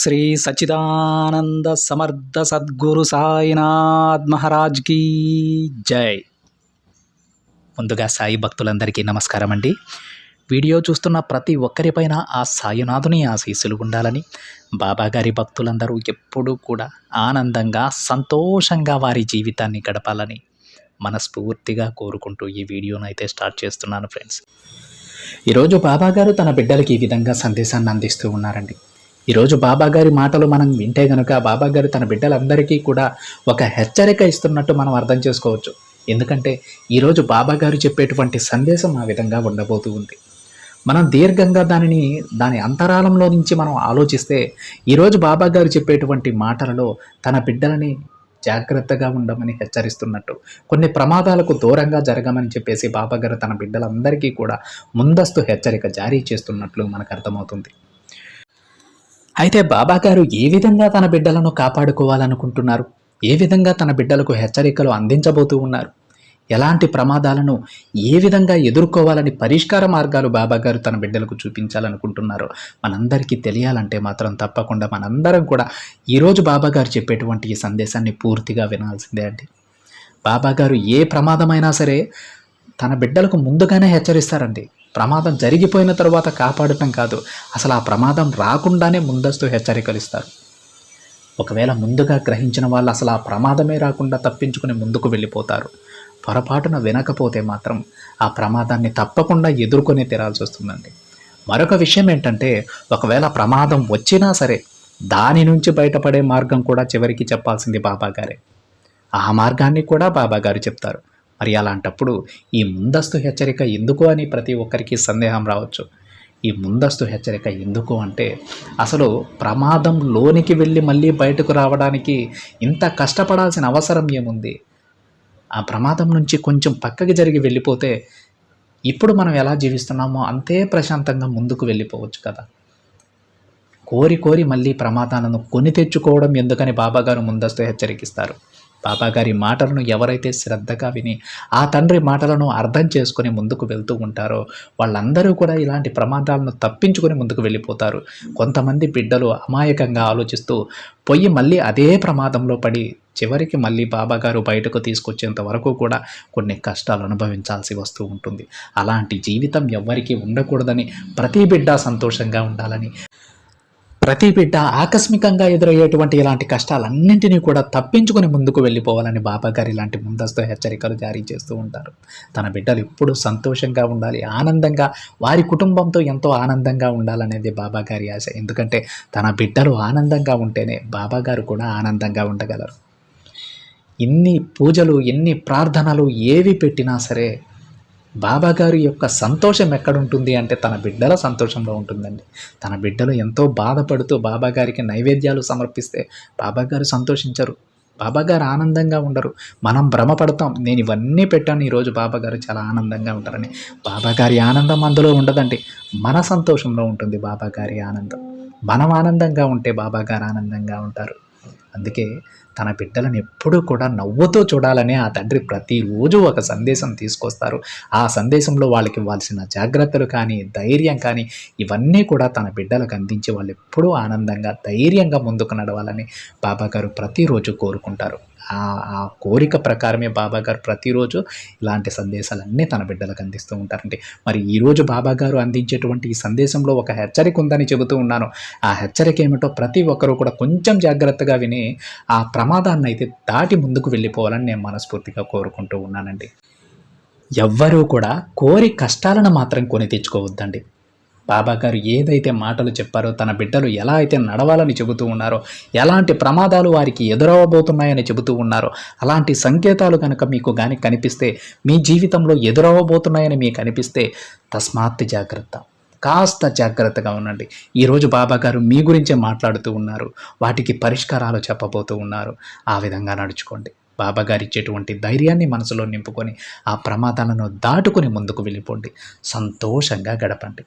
శ్రీ సచిదానంద సమర్థ సద్గురు సాయినాథ్ మహారాజ్ కీ జై. ముందుగా సాయి భక్తులందరికీ నమస్కారం అండి. వీడియో చూస్తున్న ప్రతి ఒక్కరిపైన ఆ సాయినాథుని ఆశీస్సులు ఉండాలని బాబాగారి భక్తులందరూ ఎప్పుడూ కూడా ఆనందంగా సంతోషంగా వారి జీవితాన్ని గడపాలని మనస్ఫూర్తిగా కోరుకుంటూ ఈ వీడియోను అయితే స్టార్ట్ చేస్తున్నాను ఫ్రెండ్స్. ఈరోజు బాబాగారు తన బిడ్డలకి ఈ విధంగా సందేశాన్ని అందిస్తూ ఉన్నారండి. ఈరోజు బాబాగారి మాటలు మనం వింటే గనుక బాబాగారు తన బిడ్డలందరికీ కూడా ఒక హెచ్చరిక ఇస్తున్నట్టు మనం అర్థం చేసుకోవచ్చు. ఎందుకంటే ఈరోజు బాబాగారు చెప్పేటువంటి సందేశం ఆ విధంగా ఉండబోతూ ఉంది. మనం దీర్ఘంగా దానిని దాని అంతరాలంలో నుంచి మనం ఆలోచిస్తే ఈరోజు బాబాగారు చెప్పేటువంటి మాటలలో తన బిడ్డలని జాగ్రత్తగా ఉండమని హెచ్చరిస్తున్నట్టు కొన్ని ప్రమాదాలకు దూరంగా జరగమని చెప్పేసి బాబాగారు తన బిడ్డలందరికీ కూడా ముందస్తు హెచ్చరిక జారీ చేస్తున్నట్లు మనకు అర్థమవుతుంది. అయితే బాబాగారు ఏ విధంగా తన బిడ్డలను కాపాడుకోవాలనుకుంటున్నారు? ఏ విధంగా తన బిడ్డలకు హెచ్చరికలు అందించబోతూ ఉన్నారు? ఎలాంటి ప్రమాదాలను ఏ విధంగా ఎదుర్కోవాలని పరిష్కార మార్గాలు బాబాగారు తన బిడ్డలకు చూపించాలనుకుంటున్నారో మనందరికీ తెలియాలంటే మాత్రం తప్పకుండా మనందరం కూడా ఈరోజు బాబాగారు చెప్పేటువంటి ఈ సందేశాన్ని పూర్తిగా వినాల్సిందే అండి. బాబాగారు ఏ ప్రమాదమైనా సరే తన బిడ్డలకు ముందుగానే హెచ్చరిస్తారండి. ప్రమాదం జరిగిపోయిన తర్వాత కాపాడటం కాదు. అసలు ఆ ప్రమాదం రాకుండానే ముందస్తు హెచ్చరికలు ఇస్తారు. ఒకవేళ ముందుగా గ్రహించిన వాళ్ళు అసలు ఆ ప్రమాదమే రాకుండా తప్పించుకుని ముందుకు వెళ్ళిపోతారు. పొరపాటున వినకపోతే మాత్రం ఆ ప్రమాదాన్ని తప్పకుండా ఎదుర్కొని తీరాల్సి వస్తుందండి. మరొక విషయం ఏంటంటే ఒకవేళ ప్రమాదం వచ్చినా సరే దాని నుంచి బయటపడే మార్గం కూడా చివరికి చెప్పాల్సింది బాబాగారే. ఆ మార్గాన్ని కూడా బాబాగారు చెప్తారు. మరి అలాంటప్పుడు ఈ ముందస్తు హెచ్చరిక ఎందుకు అని ప్రతి ఒక్కరికి సందేహం రావచ్చు. ఈ ముందస్తు హెచ్చరిక ఎందుకు అంటే అసలు ప్రమాదం లోనికి వెళ్ళి మళ్ళీ బయటకు రావడానికి ఇంత కష్టపడాల్సిన అవసరం ఏముంది? ఆ ప్రమాదం నుంచి కొంచెం పక్కకి జరిగి వెళ్ళిపోతే ఇప్పుడు మనం ఎలా జీవిస్తున్నామో అంతే ప్రశాంతంగా ముందుకు వెళ్ళిపోవచ్చు కదా. కోరి కోరి మళ్ళీ ప్రమాదాలను కొని తెచ్చుకోవడం ఎందుకని బాబాగారు ముందస్తు హెచ్చరికిస్తారు. బాబాగారి మాటలను ఎవరైతే శ్రద్ధగా విని ఆ తండ్రి మాటలను అర్థం చేసుకుని ముందుకు వెళ్తూ ఉంటారో వాళ్ళందరూ కూడా ఇలాంటి ప్రమాదాలను తప్పించుకొని ముందుకు వెళ్ళిపోతారు. కొంతమంది బిడ్డలు అమాయకంగా ఆలోచిస్తూ పొయ్యి మళ్ళీ అదే ప్రమాదంలో పడి చివరికి మళ్ళీ బాబాగారు బయటకు తీసుకొచ్చేంత వరకు కూడా కొన్ని కష్టాలు అనుభవించాల్సి వస్తూ ఉంటుంది. అలాంటి జీవితం ఎవ్వరికీ ఉండకూడదని ప్రతి బిడ్డ సంతోషంగా ఉండాలని ప్రతి బిడ్డ ఆకస్మికంగా ఎదురయ్యేటువంటి ఇలాంటి కష్టాలన్నింటినీ కూడా తప్పించుకొని ముందుకు వెళ్ళిపోవాలని బాబాగారు ఇలాంటి ముందస్తు హెచ్చరికలు జారీ చేస్తూ ఉంటారు. తన బిడ్డలు ఎప్పుడు సంతోషంగా ఉండాలి ఆనందంగా వారి కుటుంబంతో ఎంతో ఆనందంగా ఉండాలనేది బాబాగారి ఆశ. ఎందుకంటే తన బిడ్డలు ఆనందంగా ఉంటేనే బాబాగారు కూడా ఆనందంగా ఉండగలరు. ఎన్ని పూజలు ఎన్ని ప్రార్థనలు ఏవి పెట్టినా సరే బాబాగారి యొక్క సంతోషం ఎక్కడుంటుంది అంటే తన బిడ్డల సంతోషంలో ఉంటుందండి. తన బిడ్డలు ఎంతో బాధపడుతూ బాబాగారికి నైవేద్యాలు సమర్పిస్తే బాబాగారు సంతోషించరు. బాబాగారు ఆనందంగా ఉండరు. మనం భ్రమపడతాం. నేను ఇవన్నీ పెట్టాను. ఈరోజు బాబాగారు చాలా ఆనందంగా ఉంటారని. బాబాగారి ఆనందం అందులో ఉండదండి. మన సంతోషంలో ఉంటుంది బాబాగారి ఆనందం. మనం ఆనందంగా ఉంటే బాబాగారు ఆనందంగా ఉంటారు. అందుకే తన బిడ్డలను ఎప్పుడూ కూడా నవ్వుతూ చూడాలని ఆ తండ్రి ప్రతిరోజు ఒక సందేశం తీసుకొస్తారు. ఆ సందేశంలో వాళ్ళకి ఇవ్వాల్సిన జాగ్రత్తలు కానీ ధైర్యం కానీ ఇవన్నీ కూడా తన బిడ్డలకు అందించి వాళ్ళు ఎప్పుడూ ఆనందంగా ధైర్యంగా ముందుకు నడవాలని బాబాగారు ప్రతిరోజు కోరుకుంటారు. ఆ కోరిక ప్రకారమే బాబాగారు ప్రతిరోజు ఇలాంటి సందేశాలన్నీ తన బిడ్డలకు అందిస్తూ ఉంటారండి. మరి ఈరోజు బాబాగారు అందించేటువంటి ఈ సందేశంలో ఒక హెచ్చరిక ఉందని చెబుతూ ఉన్నాను. ఆ హెచ్చరిక ఏమిటో ప్రతి ఒక్కరూ కూడా కొంచెం జాగ్రత్తగా విని ఆ ప్రమాదాన్ని అయితే దాటి ముందుకు వెళ్ళిపోవాలని నేను మనస్ఫూర్తిగా కోరుకుంటూ ఉన్నానండి. ఎవ్వరూ కూడా కోరి కష్టాలను మాత్రం కొని తెచ్చుకోవద్దండి. బాబా గారు ఏదైతే మాటలు చెప్పారో తన బిడ్డలు ఎలా అయితే నడవాలని చెబుతూ ఉన్నారో ఎలాంటి ప్రమాదాలు వారికి ఎదురవబోతున్నాయని చెబుతూ ఉన్నారో అలాంటి సంకేతాలు కనుక మీకు కానీ కనిపిస్తే మీ జీవితంలో ఎదురవబోతున్నాయని మీకు అనిపిస్తే తస్మాత్ జాగ్రత్త. కాస్త జాగ్రత్తగా ఉండండి. ఈరోజు బాబా గారు మీ గురించే మాట్లాడుతూ ఉన్నారు. వాటికి పరిష్కారాలు చెప్పబోతూ ఉన్నారు. ఆ విధంగా నడుచుకోండి. బాబా గారు ఇచ్చేటువంటి ధైర్యాన్ని మనసులో నింపుకొని ఆ ప్రమాదాలను దాటుకుని ముందుకు వెళ్ళిపోండి. సంతోషంగా గడపండి.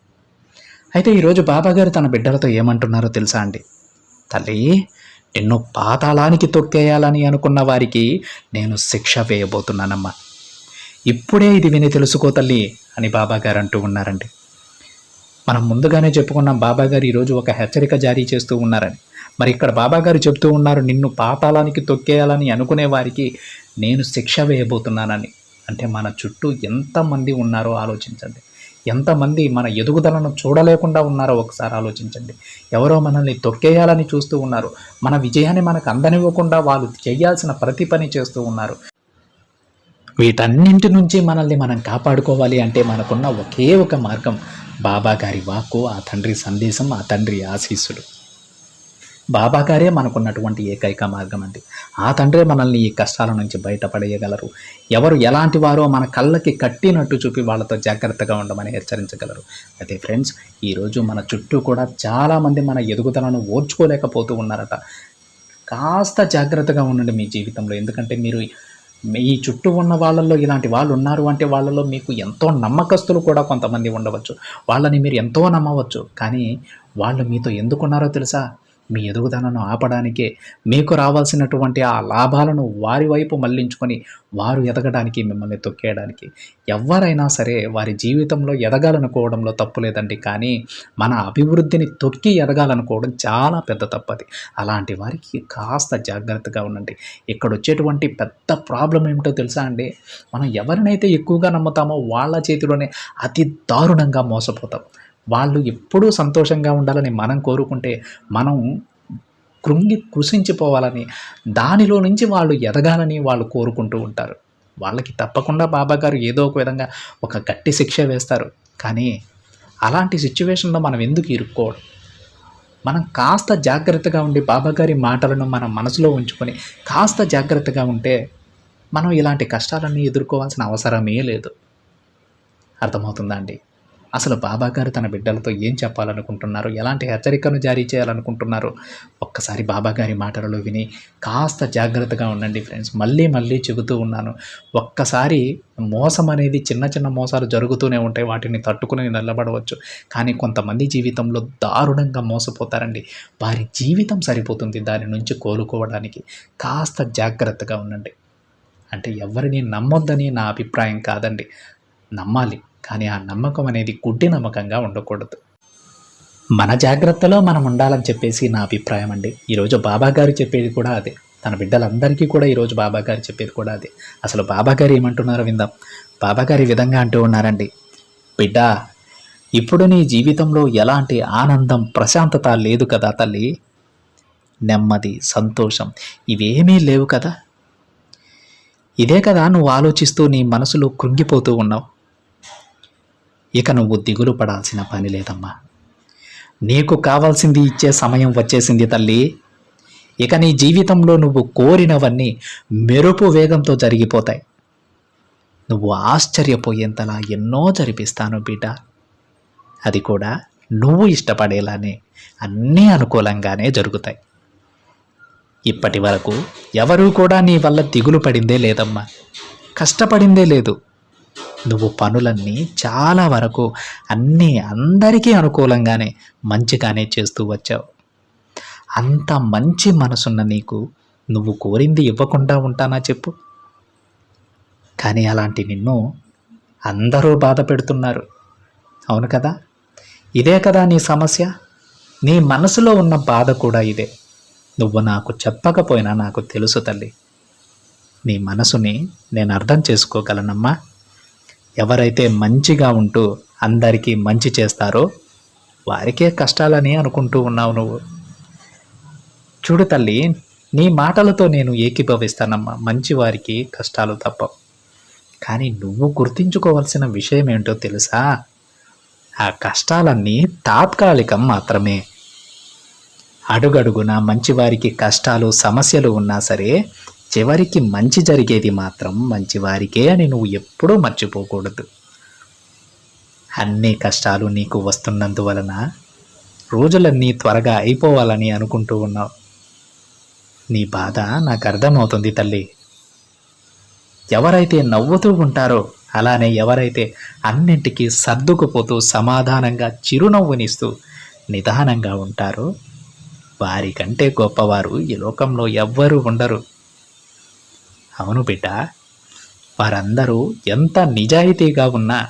అయితే ఈరోజు బాబాగారు తన బిడ్డలతో ఏమంటున్నారో తెలుసా అండి? తల్లి నిన్ను పాతాళానికి తొక్కేయాలని అనుకున్న వారికి నేను శిక్ష వేయబోతున్నానమ్మా. ఇప్పుడే ఇది విని తెలుసుకో తల్లి అని బాబాగారు అంటూ ఉన్నారండి. మనం ముందుగానే చెప్పుకున్నాం బాబాగారు ఈరోజు ఒక హెచ్చరిక జారీ చేస్తూ ఉన్నారని. మరి ఇక్కడ బాబాగారు చెప్తూ ఉన్నారు నిన్ను పాతాళానికి తొక్కేయాలని అనుకునే వారికి నేను శిక్ష వేయబోతున్నానని. అంటే మన చుట్టూ ఎంతమంది ఉన్నారో ఆలోచించండి. ఎంతమంది మన ఎదుగుదలను చూడలేకుండా ఉన్నారో ఒకసారి ఆలోచించండి. ఎవరో మనల్ని తొక్కేయాలని చూస్తూ ఉన్నారు. మన విజయాన్ని మనకు అందనివ్వకుండా వాళ్ళు చేయాల్సిన ప్రతి పని చేస్తూ ఉన్నారు. వీటన్నింటి నుంచి మనల్ని మనం కాపాడుకోవాలి అంటే మనకున్న ఒకే ఒక మార్గం. బాబా గారి వాక్కు ఆ తండ్రి సందేశం ఆ తండ్రి ఆశీస్సులు. బాబాగారే మనకున్నటువంటి ఏకైక మార్గం అండి. ఆ తండ్రే మనల్ని ఈ కష్టాల నుంచి బయటపడేయగలరు. ఎవరు ఎలాంటి వారో మన కళ్ళకి కట్టినట్టు చూపి వాళ్ళతో జాగ్రత్తగా ఉండమని హెచ్చరించగలరు. అయితే ఫ్రెండ్స్ ఈరోజు మన చుట్టూ కూడా చాలామంది మన ఎదుగుదలను ఓర్చుకోలేకపోతూ ఉన్నారట. కాస్త జాగ్రత్తగా ఉండండి మీ జీవితంలో. ఎందుకంటే మీరు మీ చుట్టూ ఉన్న వాళ్ళల్లో ఇలాంటి వాళ్ళు ఉన్నారు అంటే వాళ్ళలో మీకు ఎంతో నమ్మకస్తులు కూడా కొంతమంది ఉండవచ్చు. వాళ్ళని మీరు ఎంతో నమ్మవచ్చు. కానీ వాళ్ళు మీతో ఎందుకున్నారో తెలుసా? మీ ఎదుగుదలను ఆపడానికే మీకు రావాల్సినటువంటి ఆ లాభాలను వారి వైపు మళ్ళించుకొని వారు ఎదగడానికి మిమ్మల్ని తొక్కేయడానికి ఎవరైనా సరే వారి జీవితంలో ఎదగాలనుకోవడంలో తప్పు లేదండి. కానీ మన అభివృద్ధిని తొక్కి ఎదగాలనుకోవడం చాలా పెద్ద తప్పది. అలాంటి వారికి కాస్త జాగ్రత్తగా ఉండండి. ఇక్కడ వచ్చేటువంటి పెద్ద ప్రాబ్లం ఏమిటో తెలుసా అండి? మనం ఎవరినైతే ఎక్కువగా నమ్ముతామో వాళ్ళ చేతిలోనే అతి దారుణంగా మోసపోతాం. వాళ్ళు ఎప్పుడూ సంతోషంగా ఉండాలని మనం కోరుకుంటే మనం కృంగి కృషించిపోవాలని దానిలో నుంచి వాళ్ళు ఎదగాలని వాళ్ళు కోరుకుంటూ ఉంటారు. వాళ్ళకి తప్పకుండా బాబా గారు ఏదో ఒక విధంగా ఒక గట్టి శిక్ష వేస్తారు. కానీ అలాంటి సిచ్యువేషన్లో మనం ఎందుకు ఇరుక్కోవడం? మనం కాస్త జాగ్రత్తగా ఉండి బాబా గారి మాటలను మన మనసులో ఉంచుకొని కాస్త జాగ్రత్తగా ఉంటే మనం ఇలాంటి కష్టాలన్నీ ఎదుర్కోవాల్సిన అవసరమే లేదు. అర్థమవుతుందా అండి? అసలు బాబా గారు తన బిడ్డలతో ఏం చెప్పాలనుకుంటున్నారు? ఎలాంటి హెచ్చరికను జారీ చేయాలనుకుంటున్నారు? ఒక్కసారి బాబా గారి మాటలలో విని కాస్త జాగ్రత్తగా ఉండండి ఫ్రెండ్స్. మళ్ళీ మళ్ళీ చెబుతూ ఉన్నాను. ఒక్కసారి మోసం అనేది చిన్న చిన్న మోసాలు జరుగుతూనే ఉంటాయి. వాటిని తట్టుకుని నిలబడవచ్చు. కానీ కొంతమంది జీవితంలో దారుణంగా మోసపోతారండి. వారి జీవితం సరిపోతుంది దాని నుంచి కోలుకోవడానికి. కాస్త జాగ్రత్తగా ఉండండి. అంటే ఎవరిని నమ్మొద్దని నా అభిప్రాయం కాదండి. నమ్మాలి. కానీ ఆ నమ్మకం అనేది గుడ్డి నమ్మకంగా ఉండకూడదు. మన జాగ్రత్తలో మనం ఉండాలని చెప్పేసి నా అభిప్రాయం అండి. ఈరోజు బాబా గారు చెప్పేది కూడా అదే. తన బిడ్డలందరికీ కూడా ఈరోజు బాబా గారు చెప్పేది కూడా అదే. అసలు బాబా గారు ఏమంటున్నారో విందాం. బాబా గారు ఈ విధంగా అంటూ ఉన్నారండి. బిడ్డ ఇప్పుడు నీ జీవితంలో ఎలాంటి ఆనందం ప్రశాంతత లేదు కదా తల్లి. నెమ్మది సంతోషం ఇవేమీ లేవు కదా. ఇదే కదా నువ్వు ఆలోచిస్తూ నీ మనసులో కృంగిపోతూ ఉన్నావు. ఇక నువ్వు దిగులు పడాల్సిన పని లేదమ్మా. నీకు కావాల్సింది ఇచ్చే సమయం వచ్చేసింది తల్లి. ఇక నీ జీవితంలో నువ్వు కోరినవన్నీ మెరుపు వేగంతో జరిగిపోతాయి. నువ్వు ఆశ్చర్యపోయేంతలా ఎన్నో జరిపిస్తాను బిడ్డ. అది కూడా నువ్వు ఇష్టపడేలానే అన్నీ అనుకూలంగానే జరుగుతాయి. ఇప్పటి వరకు ఎవరూ కూడా నీ వల్ల దిగులు పడిందే లేదమ్మా. కష్టపడిందే లేదు. నువ్వు పనులన్నీ చాలా వరకు అన్నీ అందరికీ అనుకూలంగానే మంచిగానే చేస్తూ వచ్చావు. అంత మంచి మనసున్న నీకు నువ్వు కోరింది ఇవ్వకుండా ఉంటానా చెప్పు. కానీ అలాంటి నిన్ను అందరూ బాధ పెడుతున్నారు. అవును కదా? ఇదే కదా నీ సమస్య? నీ మనసులో ఉన్న బాధ కూడా ఇదే. నువ్వు నాకు చెప్పకపోయినా నాకు తెలుసు తల్లి. నీ మనసుని నేను అర్థం చేసుకోగలనమ్మా. ఎవరైతే మంచిగా ఉంటూ అందరికీ మంచి చేస్తారో వారికే కష్టాలని అనుకుంటూ ఉన్నావు నువ్వు. చూడు తల్లి నీ మాటలతో నేను ఏకీభవిస్తానమ్మా. మంచి వారికి కష్టాలు తప్పవు. కానీ నువ్వు గుర్తించుకోవాల్సిన విషయం ఏంటో తెలుసా? ఆ కష్టాలన్నీ తాత్కాలికం మాత్రమే. అడుగడుగున మంచివారికి కష్టాలు సమస్యలు ఉన్నా సరే చివరికి మంచి జరిగేది మాత్రం మంచివారికే అని నువ్వు ఎప్పుడూ మర్చిపోకూడదు. అన్ని కష్టాలు నీకు వస్తున్నందువలన రోజులన్నీ త్వరగా అయిపోవాలని అనుకుంటూ ఉన్నావు. నీ బాధ నాకు అర్థమవుతుంది తల్లి. ఎవరైతే నవ్వుతూ ఉంటారో అలానే ఎవరైతే అన్నింటికీ సర్దుకుపోతూ సమాధానంగా చిరునవ్వునిస్తూ నిదానంగా ఉంటారో వారికంటే గొప్పవారు ఈ లోకంలో ఎవ్వరూ ఉండరు. అవును బిడ్డ. వారందరూ ఎంత నిజాయితీగా ఉన్నా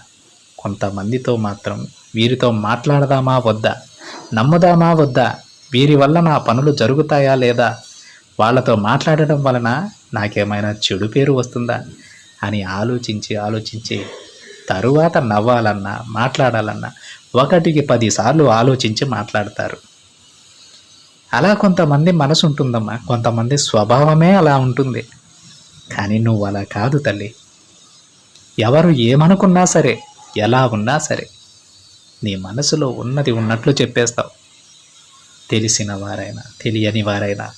కొంతమందితో మాత్రం వీరితో మాట్లాడదామా వద్దా? నమ్ముదామా వద్దా? వీరి వల్ల నా పనులు జరుగుతాయా లేదా? వాళ్ళతో మాట్లాడటం వలన నాకేమైనా చెడు పేరు వస్తుందా? అని ఆలోచించి ఆలోచించి తరువాత నవ్వాలన్నా మాట్లాడాలన్నా ఒకటికి పదిసార్లు ఆలోచించి మాట్లాడతారు. అలా కొంతమంది మనసు ఉంటుందమ్మా కొంతమంది స్వభావమే అలా ఉంటుంది. కానీ నువ్వు అలా కాదు తల్లి. ఎవరు ఏమనుకున్నా సరే ఎలా ఉన్నా సరే నీ మనసులో ఉన్నది ఉన్నట్లు చెప్పేస్తావు. తెలిసిన వారైనా తెలియని వారైనా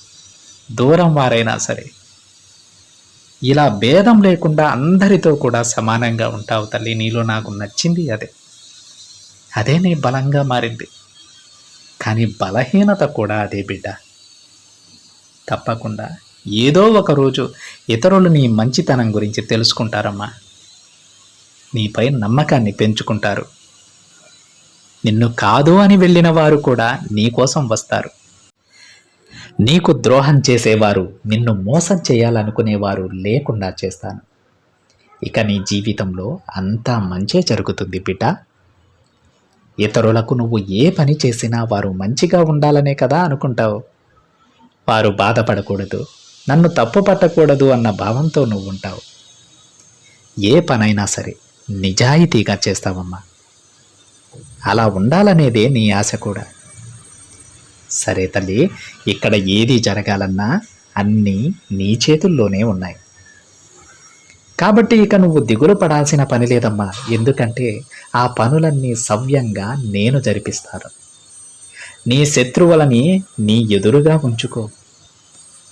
దూరం వారైనా సరే ఇలా భేదం లేకుండా అందరితో కూడా సమానంగా ఉంటావు తల్లి. నీలో నాకు నచ్చింది అదే. అదే నీ బలంగా మారింది. కానీ బలహీనత కూడా అదే బిడ్డ. తప్పకుండా ఏదో ఒక రోజు ఇతరులు నీ మంచితనం గురించి తెలుసుకుంటారమ్మా. నీపై నమ్మకాన్ని పెంచుకుంటారు. నిన్ను కాదు అని వెళ్ళిన వారు కూడా నీకోసం వస్తారు. నీకు ద్రోహం చేసేవారు నిన్ను మోసం చేయాలనుకునేవారు లేకుండా చేస్తాను. ఇక నీ జీవితంలో అంతా మంచే జరుగుతుంది బిడ్డ ఇతరులకు నువ్వు ఏ పని చేసినా వారు మంచిగా ఉండాలనే కదా అనుకుంటావు. వారు బాధపడకూడదు. నన్ను తప్పు పట్టకూడదు అన్న భావంతో నువ్వు ఉంటావు ఏ పనైనా సరే నిజాయితీగా చేస్తావమ్మా. అలా ఉండాలనేదే నీ ఆశ కూడా. సరే తల్లి ఇక్కడ ఏది జరగాలన్నా అన్నీ నీ చేతుల్లోనే ఉన్నాయి. కాబట్టి ఇక నువ్వు దిగులు పడాల్సిన పని లేదమ్మా. ఎందుకంటే ఆ పనులన్నీ సవ్యంగా నేను జరిపిస్తాను. నీ శత్రువులని నీ ఎదురుగా ఉంచుకో.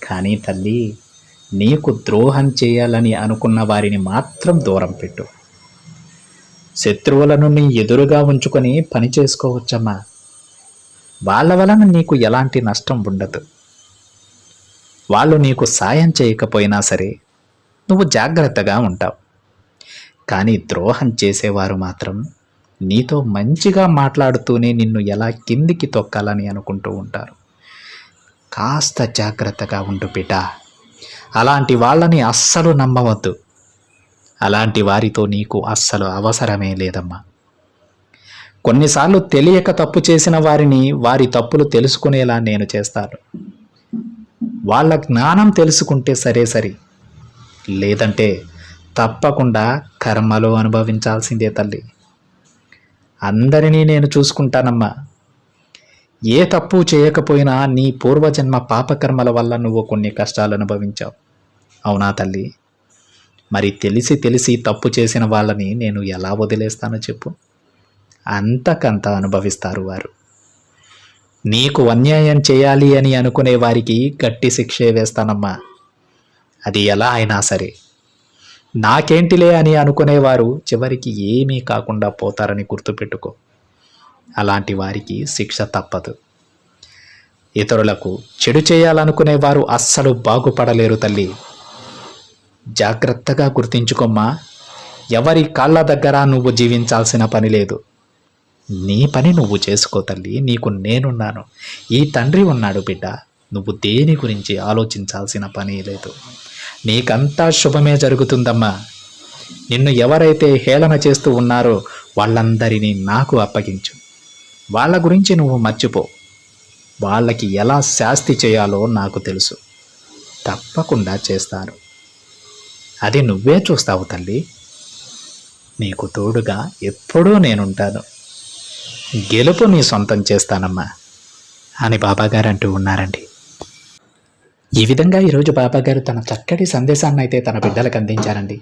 కానీ తల్లి నీకు ద్రోహం చేయాలని అనుకున్న వారిని మాత్రం దూరం పెట్టు. శత్రువులను నీ ఎదురుగా ఉంచుకొని పని చేసుకోవచ్చమ్మా. వాళ్ళ వలన నీకు ఎలాంటి నష్టం ఉండదు. వాళ్ళు నీకు సాయం చేయకపోయినా సరే నువ్వు జాగ్రత్తగా ఉంటావు. కానీ ద్రోహం చేసేవారు మాత్రం నీతో మంచిగా మాట్లాడుతూనే నిన్ను ఎలా కిందికి తొక్కాలని అనుకుంటూ ఉంటారు. కాస్త జాగ్రత్తగా ఉండు బిడ్డ. అలాంటి వాళ్ళని అస్సలు నమ్మవద్దు. అలాంటి వారితో నీకు అస్సలు అవసరమే లేదమ్మా. కొన్నిసార్లు తెలియక తప్పు చేసిన వారిని వారి తప్పులు తెలుసుకునేలా నేను చేస్తాను. వాళ్ళ జ్ఞానం తెలుసుకుంటే సరే సరి. లేదంటే తప్పకుండా కర్మలు అనుభవించాల్సిందే తల్లి. అందరినీ నేను చూసుకుంటానమ్మా. ఏ తప్పు చేయకపోయినా నీ పూర్వజన్మ పాపకర్మల వల్ల నువ్వు కొన్ని కష్టాలు అనుభవించావు. అవునా తల్లి? మరి తెలిసి తెలిసి తప్పు చేసిన వాళ్ళని నేను ఎలా వదిలేస్తానో చెప్పు. అంతకంత అనుభవిస్తారు వారు. నీకు అన్యాయం చేయాలి అని అనుకునే వారికి గట్టి శిక్షే వేస్తానమ్మా. అది ఎలా అయినా సరే. నాకేంటిలే అని అనుకునేవారు చివరికి ఏమీ కాకుండా పోతారని గుర్తుపెట్టుకో. అలాంటి వారికి శిక్ష తప్పదు. ఇతరులకు చెడు చేయాలనుకునేవారు అస్సలు బాగుపడలేరు తల్లి. జాగ్రత్తగా గుర్తించుకోమ్మా. ఎవరి కాళ్ళ దగ్గర నువ్వు జీవించాల్సిన పని లేదు. నీ పని నువ్వు చేసుకో తల్లి. నీకు నేనున్నాను. ఈ తండ్రి ఉన్నాడు బిడ్డ. నువ్వు దేని గురించి ఆలోచించాల్సిన పని లేదు. నీకంతా శుభమే జరుగుతుందమ్మా. నిన్ను ఎవరైతే హేళన చేస్తూ ఉన్నారో వాళ్ళందరినీ నాకు అప్పగించు. వాళ్ళ గురించి నువ్వు మర్చిపో. వాళ్ళకి ఎలా శాస్తి చేయాలో నాకు తెలుసు. తప్పకుండా చేస్తాను అది నువ్వే చూస్తావు తల్లి. నీకు తోడుగా ఎప్పుడూ నేనుంటాను. గెలుపు నీ సొంతం చేస్తానమ్మా అని బాబాగారు అంటూ ఉన్నారండి. ఈ విధంగా ఈరోజు బాబాగారు తన చక్కటి సందేశాన్ని అయితే తన బిడ్డలకు అందించారండి.